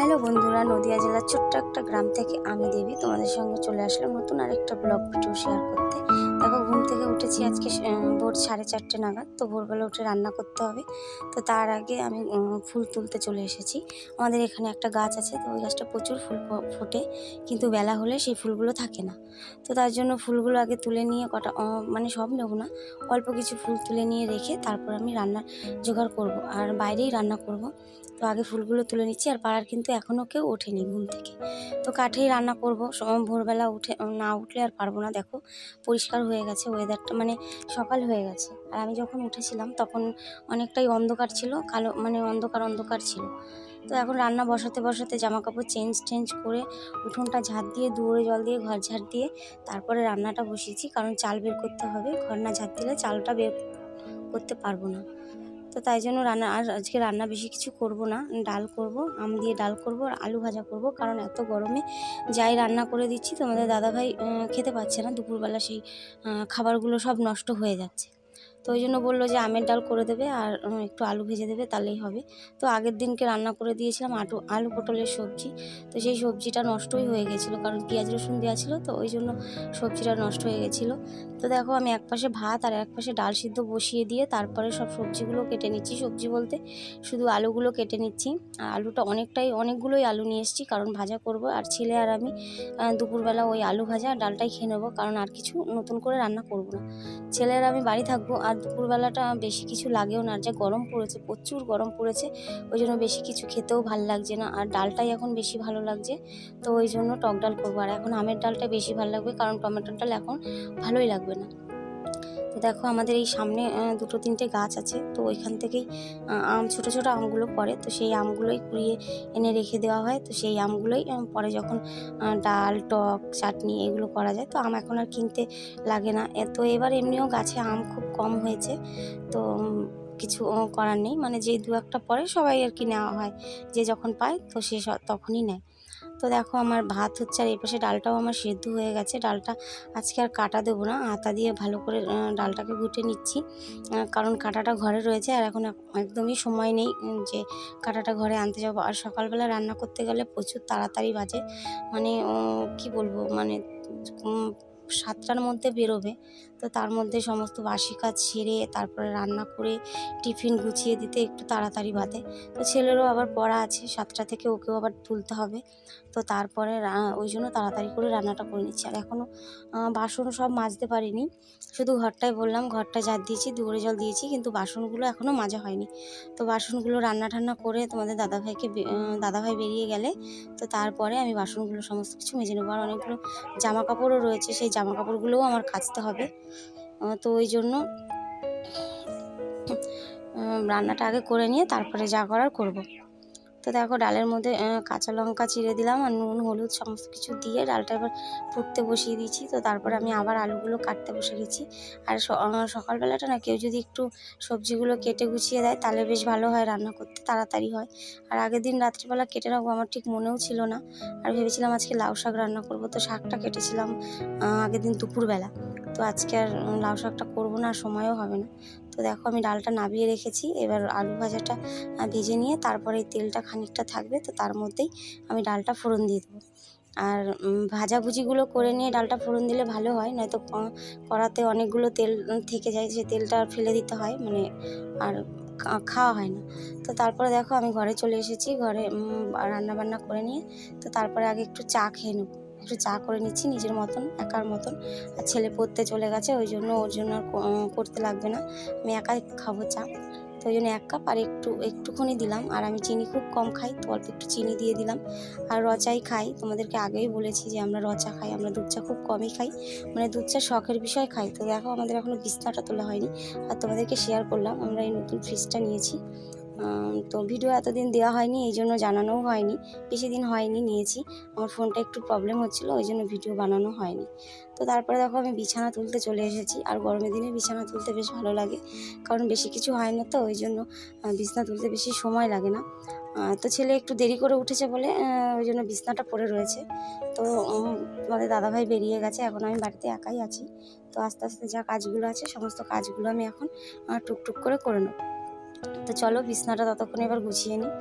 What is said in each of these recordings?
Hello বন্ধুরা, নদিয়া জেলার ছোট্ট একটা গ্রাম থেকে আমি দেবী। তোমাদের সঙ্গে চলে আসলাম নতুন আরেকটা ব্লগ ভিডিও শেয়ার করতে। দেখো, ঘুম থেকে উঠেছি আজকে ভোর সাড়ে চারটে নাগাদ। তো ভোরবেলা উঠে রান্না করতে হবে। তো তার আগে আমি ফুল তুলতে চলে এসেছি। আমাদের এখানে একটা গাছ আছে, তো ওই গাছটা প্রচুর ফুল ফোটে। কিন্তু বেলা হলে সেই ফুলগুলো থাকে না। তো তার জন্য ফুলগুলো আগে তুলে নিয়ে কটা মানে সব নেব না। অল্প কিছু ফুল তুলে নিয়ে রেখে তারপর আমি রান্নার জোগাড় করব। আর বাইরেই রান্না করব। তো আগে ফুলগুলো তুলে নিচ্ছি। আর পাড়ার কিন্তু এখনও কেউ ওঠেনি ঘুম থেকে। তো কাঠেই রান্না করব। ভোরবেলা উঠে, না উঠলে আর পারব না। দেখো, পরিষ্কার হয়ে গেছে ওয়েদারটা মানে সকাল হয়ে গেছে। আর আমি যখন উঠেছিলাম তখন অনেকটাই অন্ধকার ছিল, কালো মানে অন্ধকার অন্ধকার ছিল। তো এখন রান্না বসাতে বসাতে জামা কাপড় চেঞ্জ টেঞ্জ করে উঠোনটা ঝাঁট দিয়ে, দুয়ারে জল দিয়ে, ঘর ঝাড় দিয়ে তারপরে রান্নাটা বসিয়েছি। কারণ চাল বের করতে হবে, ঘর না ঝাড় দিলে চালটা বের করতে পারব না। তো তাই জন্য রান্না, আর আজকে রান্না বেশি কিছু করব না। ডাল করব, আম দিয়ে ডাল করব, আর আলু ভাজা করব। কারণ এত গরমে যাই রান্না করে দিচ্ছি, তোমাদের দাদাভাই খেতে পাচ্ছে না। দুপুরবেলা সেই খাবারগুলো সব নষ্ট হয়ে যাচ্ছে। তো ওই জন্য বলল যে আমের ডাল করে দেবে আর একটু আলু ভেজে দেবে, তাহলেই হবে। তো আগের দিনকে রান্না করে দিয়েছিলাম আটু, আলু পটলের সবজি। তো সেই সবজিটা নষ্টই হয়ে গেছিল, কারণ পেঁয়াজ রসুন দেওয়া ছিল, তো ওই জন্য সবজিটা নষ্ট হয়ে গেছিল। তো দেখো আমি এক পাশে ভাত আর এক পাশে ডাল সিদ্ধ বসিয়ে দিয়ে তারপরে সব সবজিগুলো কেটে নিচ্ছি, সবজি বলতে শুধু আলুগুলো কেটে নিচ্ছি। আর আলুটা অনেকটাই, অনেকগুলোই আলু নিয়ে এসেছি, কারণ ভাজা করব। আর ছেলে আর আমি দুপুরবেলা ওই আলু ভাজা ডালটাই খেয়ে নেব, কারণ আর কিছু নতুন করে রান্না করব না। ছেলে আর আমি বাড়ি থাকব আর দুপুরবেলাটা বেশি কিছু লাগেও না, আর যা গরম পড়েছে, প্রচুর গরম পড়েছে, ওই জন্য বেশি কিছু খেতেও ভালো লাগছে না, আর ডালটাই এখন বেশি ভালো লাগছে, তো ওই জন্য টক ডাল করব, আর এখন আমের ডালটা বেশি ভালো লাগবে, কারণ টমেটোর ডাল এখন ভালোই লাগবে না। তো দেখো আমাদের এই সামনে দুটো তিনটে গাছ আছে, তো ওইখান থেকেই আম, ছোট ছোট আমগুলো পড়ে, তো সেই আমগুলোই কুড়িয়ে এনে রেখে দেওয়া হয়, তো সেই আমগুলোই পরে যখন ডাল, টক, চাটনি এগুলো করা যায়, তো আম এখন আর কিনতে লাগে না। তো এবার এমনিও গাছে আম খুব কম হয়েছে, তো কিছু করার নেই মানে যেই দু একটা পরে সবাই আর কি নেওয়া হয়, যে যখন পায়, তো স- তখনই নেয়। তো দেখো আমার ভাত হচ্ছে আর এই পাশে ডালটাও আমার সেদ্ধ হয়ে গেছে। ডালটা আজকে আর কাটা দেবো না আতা দিয়ে ভালো করে ডালটাকে গুটে নিচ্ছি। কারণ কাটাটা ঘরে রয়েছে আর এখন একদমই সময় নেই যে কাটাটা ঘরে আনতে যাব। আর সকালবেলা রান্না করতে গেলে প্রচুর তাড়াতাড়ি বাজে। মানে কি বলব? মানে সাতটার মধ্যে বেরোবে। তো তার মধ্যে সমস্ত বাসি কাজ সেরে তারপরে রান্না করে টিফিন গুছিয়ে দিতে একটু তাড়াতাড়ি বাদে। তো ছেলেরও আবার পড়া আছে, সাতটা থেকে ওকেও আবার তুলতে হবে। তো তারপরে ওই জন্য তাড়াতাড়ি করে রান্নাটা করে নিচ্ছি। আর এখনও বাসন সব মাজতে পারিনি। শুধু ঘরটায় বললাম ঘরটা ঝাড় দিয়েছি, দুয়ারে জল দিয়েছি, কিন্তু বাসনগুলো এখনও মাজা হয়নি। তো বাসনগুলো রান্না ঠান্না করে তোমাদের দাদাভাইকে দাদাভাই বেরিয়ে গেলে, তো তারপরে আমি বাসনগুলো সমস্ত কিছু মেজে নেব। আর অনেকগুলো জামা কাপড়ও রয়েছে, সেই জামা কাপড়গুলোও আমার কাচতে হবে। তো ওই জন্য রান্নাটা আগে করে নিয়ে তারপরে যা করার করব। তো দেখো ডালের মধ্যে কাঁচা লঙ্কা চিড়ে দিলাম আর নুন, হলুদ সমস্ত কিছু দিয়ে ডালটা এবার ফুটতে বসিয়ে দিয়েছি। তো তারপরে আমি আবার আলুগুলো কাটতে বসে গেছি। আর সকালবেলাটা না কেউ যদি একটু সবজিগুলো কেটে গুছিয়ে দেয় তাহলে বেশ ভালো হয় রান্না করতে, তাড়াতাড়ি হয়। আর আগের দিন রাত্রিবেলা কেটে রাখব আমার ঠিক মনেও ছিল না। আর ভেবেছিলাম আজকে লাউ শাক রান্না করব, তো শাকটা কেটেছিলাম আগের দিন দুপুরবেলা। তো আজকে আর লাউ শাকটা করব না সময়ও হবে না। তো দেখো আমি ডালটা নাবিয়ে রেখেছি, এবার আলু ভাজাটা ভেজে নিয়ে তারপরে তেলটা খানিকটা থাকবে, তো তার মধ্যেই আমি ডালটা ফোড়ন দিয়ে দেবো। আর ভাজাভুজিগুলো করে নিয়ে ডালটা ফোড়ন দিলে ভালো হয়, নয়তো কড়াতে অনেকগুলো তেল থেকে যায় সে তেলটা ফেলে দিতে হয় মানে আর খাওয়া হয় না। তো তারপরে দেখো আমি ঘরে চলে এসেছি, ঘরে রান্না বান্না করে নিয়ে, তো তারপরে আগে একটু চা খেয়ে নেব। একটু চা করে নিচ্ছি নিজের মতন, একার মতন। আর ছেলে পড়তে চলে গেছে, ওই জন্য ওর জন্য করতে লাগবে না। আমি একাই খাব চা। তো ওই জন্য এক কাপ আর একটু, একটুখানি দিলাম। আর আমি চিনি খুব কম খাই, তো অল্প একটু চিনি দিয়ে দিলাম। আর রচাই খাই। তোমাদেরকে আগেই বলেছি যে আমরা রচা খাই, আমরা দুধ চা খুব কমই খাই। মানে দুধ চা শখের বিষয় খাই। তো দেখো আমাদের এখনও বিছনাটা তোলা হয়নি। আর তোমাদেরকে শেয়ার করলাম, আমরা এই নতুন ফ্রিজটা নিয়েছি। তো ভিডিও এতদিন দেওয়া হয়নি এই জন্য জানানোও হয়নি। বেশি দিন হয়নি নিয়েছি। আমার ফোনটা একটু প্রবলেম হচ্ছিল ওই জন্য ভিডিও বানানো হয়নি। তো তারপরে দেখো আমি বিছানা তুলতে চলে এসেছি। আর গরমের দিনে বিছানা তুলতে বেশ ভালো লাগে কারণ বেশি কিছু হয় না তো ওই জন্য বিছানা তুলতে বেশি সময় লাগে না। তো ছেলে একটু দেরি করে উঠেছে বলে ওই জন্য বিছনাটা পড়ে রয়েছে। তো উম, তোমাদের দাদাভাই বেরিয়ে গেছে এখন আমি বাড়িতে একাই আছি। তো আস্তে আস্তে যা কাজগুলো আছে সমস্ত কাজগুলো আমি এখন টুকটুক করে করে নেব। তো চলো বিছনাটা ততক্ষণ এবার গুছিয়ে নিই।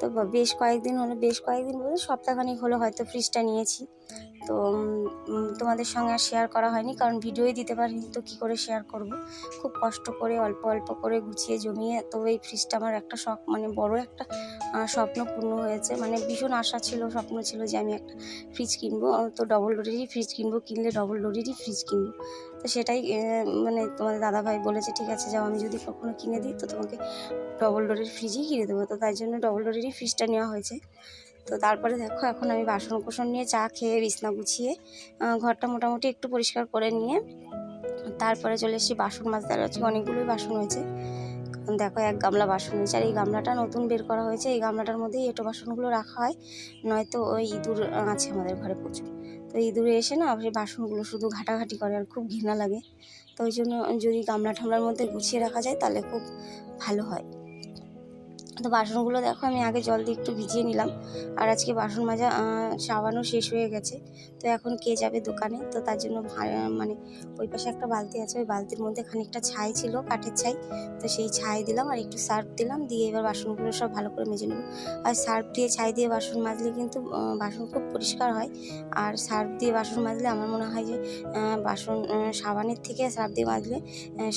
তো বেশ কয়েকদিন হলো, বেশ কয়েকদিন বলতে সপ্তাহখানিক হলো হয়তো ফ্রিজটা নিয়েছি। তো তোমাদের সঙ্গে আর শেয়ার করা হয়নি, কারণ ভিডিওই দিতে পারিনি, তো কী করে শেয়ার করব? খুব কষ্ট করে, অল্প অল্প করে গুছিয়ে জমিয়ে, তো এই ফ্রিজটা আমার একটা শখ মানে বড় একটা স্বপ্ন পূর্ণ হয়েছে। মানে ভীষণ আশা ছিল, স্বপ্ন ছিল যে আমি একটা ফ্রিজ কিনবো তো ডবল ডোরেরই ফ্রিজ কিনবো, কিনলে ডবল ডোরেরই ফ্রিজ কিনবো। তো সেটাই মানে তোমাদের দাদাভাই বলেছে, ঠিক আছে, যাও, আমি যদি কখনো কিনে দিই, তো তোমাকে ডবল ডোরের ফ্রিজই কিনে দেবো। তো তাই জন্য ডবল ডোরেরই ফ্রিজটা নেওয়া হয়েছে। তো তারপরে দেখো, এখন আমি বাসন কোসন নিয়ে চা খেয়ে বিছনা গুছিয়ে ঘরটা মোটামুটি একটু পরিষ্কার করে নিয়ে তারপরে চলে এসেছি বাসন মাজতে। আজকে অনেকগুলোই বাসন হয়েছে। দেখো, এক গামলা বাসন হয়েছে। আর এই গামলাটা নতুন বের করা হয়েছে। এই গামলাটার মধ্যেই এঁটো বাসনগুলো রাখা হয়। নয়তো ওই ইঁদুর আছে আমাদের ঘরে প্রচুর। তো ইঁদুরে এসে না সেই বাসনগুলো শুধু ঘাটাঘাটি করে আর খুব ঘৃণা লাগে। তো ওই জন্য যদি গামলা ঠামলার মধ্যে গুছিয়ে রাখা যায়, তাহলে খুব ভালো হয়। তো বাসনগুলো দেখো, আমি আগে জল দিয়ে একটু ভিজিয়ে নিলাম। আর আজকে বাসন মাজা সাবানও শেষ হয়ে গেছে। তো এখন কে যাবে দোকানে? তো তার জন্য মানে ওই পাশে একটা বালতি আছে, ওই বালতির মধ্যে খানিকটা ছাই ছিল, কাঠের ছাই। তো সেই ছাই দিলাম আর একটু সার্ফ দিলাম, দিয়ে এবার বাসনগুলো সব ভালো করে মেজে নেব। আর সার্ফ দিয়ে ছাই দিয়ে বাসন মাজলে কিন্তু বাসন খুব পরিষ্কার হয়। আর সার্ফ দিয়ে বাসন মাজলে আমার মনে হয় যে বাসন সাবানের থেকে সার্ফ দিয়ে মাজলে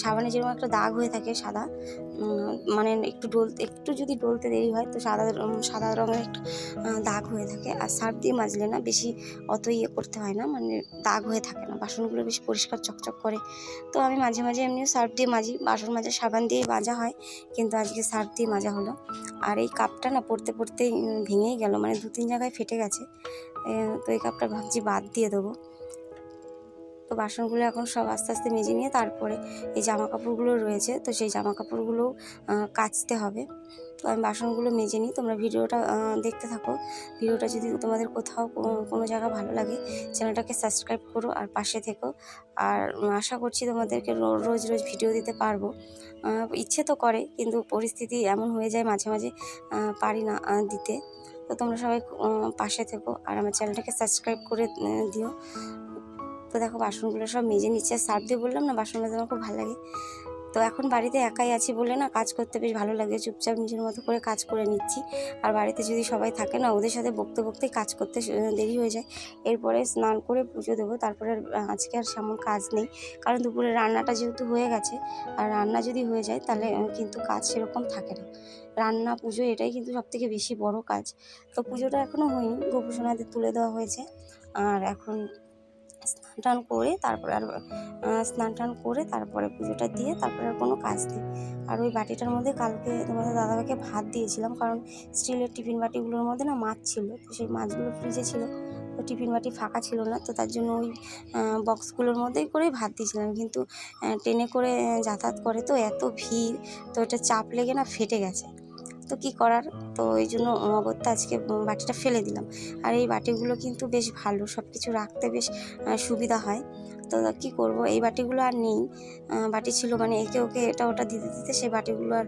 সাবানে যেরকম একটা দাগ হয়ে থাকে সাদা মানে একটু ডোল, একটু যদি ডলতে দেরি হয়, তো সাদা সাদা রঙের একটা দাগ হয়ে থাকে। আর সার্ফ দিয়ে মাজলে না বেশি অত ইয়ে করতে হয় না মানে দাগ হয়ে থাকে না, বাসনগুলো বেশ পরিষ্কার চকচক করে। তো আমি মাঝে মাঝে এমনিও সার্ফ দিয়ে মাজি, বাসন মাজা, সাবান দিয়ে মাজা হয়, কিন্তু আজকে সার্ফ দিয়ে মাজা হলো। আর এই কাপটা না পড়তে পড়তেই ভেঙেই গেল মানে দু তিন জায়গায় ফেটে গেছে। তো এই কাপটা ভাবছি বাদ দিয়ে দেবো। তো বাসনগুলো এখন সব আস্তে আস্তে মেজে নিয়ে তারপরে এই জামা কাপড়গুলো রয়েছে, তো সেই জামা কাপড়গুলো কাচতে হবে। তো আমি বাসনগুলো মেজে নিই, তোমরা ভিডিওটা দেখতে থাকো। ভিডিওটা যদি তোমাদের কোথাও কোনো জায়গা ভালো লাগে, চ্যানেলটাকে সাবস্ক্রাইব করো আর পাশে থেকো। আর আশা করছি তোমাদেরকে রোজ রোজ ভিডিও দিতে পারব। ইচ্ছে তো করে, কিন্তু পরিস্থিতি এমন হয়ে যায় মাঝে মাঝে পারি না দিতে। তো তোমরা সবাই পাশে থেকো আর আমার চ্যানেলটাকে সাবস্ক্রাইব করে দিও। তো দেখো বাসনগুলো সব মেজে নিচ্ছে সার্ফ দিয়ে বললাম না বাসন মাজতে আমার খুব ভালো লাগে। তো এখন বাড়িতে একাই আছি বলে না কাজ করতে বেশ ভালো লাগে, চুপচাপ নিজের মতো করে কাজ করে নিচ্ছি। আর বাড়িতে যদি সবাই থাকে না, ওদের সাথে বকতে বকতে কাজ করতে দেরি হয়ে যায়। এরপরে স্নান করে পুজো দেবো, তারপরে আজকে আর সেমন কাজ নেই। কারণ দুপুরে রান্নাটা যেহেতু হয়ে গেছে, আর রান্না যদি হয়ে যায় তাহলে কিন্তু কাজ সেরকম থাকে না। রান্না, পুজো এটাই কিন্তু সবথেকে বেশি বড় কাজ। তো পুজোটা এখনও হয়নি, গোপুসোনাদের তুলে দেওয়া হয়েছে। আর এখন স্নান টান করে তারপরে আর স্নান টান করে তারপরে পুজোটা দিয়ে তারপরে আর কোনো কাজ নেই। আর ওই বাটিটার মধ্যে কালকে তোমাদের দাদাভাইকে ভাত দিয়েছিলাম, কারণ স্টিলের টিফিন বাটিগুলোর মধ্যে না মাছ ছিল, তো সেই মাছগুলো ফ্রিজে ছিল, তো টিফিন বাটি ফাঁকা ছিল না, তো তার জন্য ওই বক্সগুলোর মধ্যেই করেই ভাত দিয়েছিলাম। কিন্তু ট্রেনে করে যাতায়াত করে তো এত ভিড়, তো এটা চাপ লেগে না ফেটে গেছে। তো কি করার? তো এই জন্য অগত্যা আজকে বাটিটা ফেলে দিলাম। আর এই বাটিগুলো কিন্তু বেশ ভালো সব কিছু রাখতে বেশ সুবিধা হয়। তো কি করব? এই বাটিগুলো আর নেই। বাটি ছিল মানে একে ওকে এটা ওটা দিতে দিতে সেই বাটিগুলো আর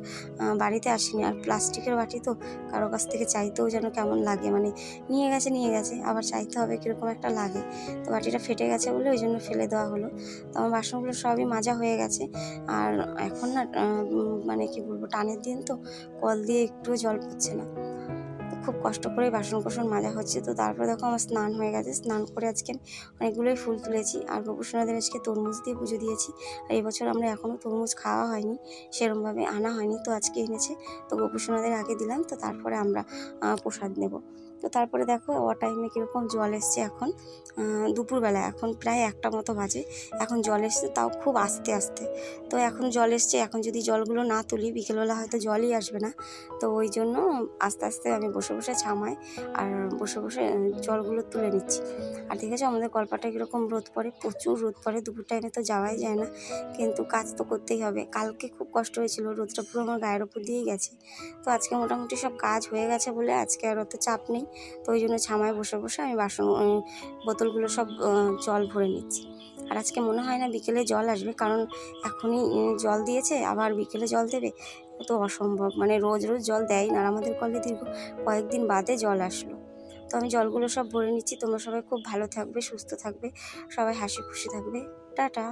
বাড়িতে আসেনি। আর প্লাস্টিকের বাটি তো কারও কাছ থেকে চাইতেও যেন কেমন লাগে। মানে নিয়ে গেছে নিয়ে গেছে, আবার চাইতে হবে কীরকম একটা লাগে। তো বাটিটা ফেটে গেছে বলে ওই জন্য ফেলে দেওয়া হলো। তো আমার বাসনগুলো সবই মাজা হয়ে গেছে। আর এখন না মানে কি বলব, টানের দিন তো কল দিয়ে একটুও জল পড়ছে না। খুব কষ্ট করে বাসন কোসন মাজা হচ্ছে। তো তারপরে দেখো আমার স্নান হয়ে গেছে। স্নান করে আজকে অনেকগুলোই ফুল তুলেছি। আর গোপুসোনাদের আজকে তরমুজ দিয়ে পুজো দিয়েছি। আর এবছর আমরা এখনও তরমুজ খাওয়া হয়নি, সেরমভাবে আনা হয়নি। তো আজকে এনেছে। তো গোপুসোনাদের আগে দিলাম। তো তারপরে আমরা প্রসাদ নেব। তো তারপরে দেখো ও টাইমে কীরকম জল এসছে এখন। দুপুরবেলা, এখন প্রায় একটা মতো বাজে। এখন জল এসছে, তাও খুব আস্তে আস্তে। তো এখন জল এসছে, এখন যদি জলগুলো না তুলি, বিকেলবেলা হয়তো জলই আসবে না। তো ওই জন্য আস্তে আস্তে আমি বসে বসে ছামাই, আর বসে বসে জলগুলো তুলে নিচ্ছি। আর ঠিক আছে আমাদের কলপাটা কীরকম রোদ পড়ে, প্রচুর রোদ পড়ে। দুপুর টাইমে তো যাওয়াই যায় না, কিন্তু কাজ তো করতেই হবে। কালকে খুব কষ্ট হয়েছিল, রোদটা পুরো আমার গায়ের ওপর দিয়েই গেছে। তো আজকে মোটামুটি সব কাজ হয়ে গেছে বলে আজকে আর অত চাপ নেই। তো ওই জন্য ছামায় বসে বসে আমি বাসন বোতলগুলো সব জল ভরে নিচ্ছি। আর আজকে মনে হয় না বিকেলে জল আসবে, কারণ এখনই জল দিয়েছে, আবার বিকেলে জল দেবে। তো অসম্ভব মানে রোজ রোজ জল দেয় না, আর আমাদের কলে দীর্ঘ কয়েকদিন বাদে জল আসলো। তো আমি জলগুলো সব ভরে নিচ্ছি, তোমরা সবাই খুব ভালো থাকবে, সুস্থ থাকবে, সবাই হাসি খুশি থাকবে। টাটা।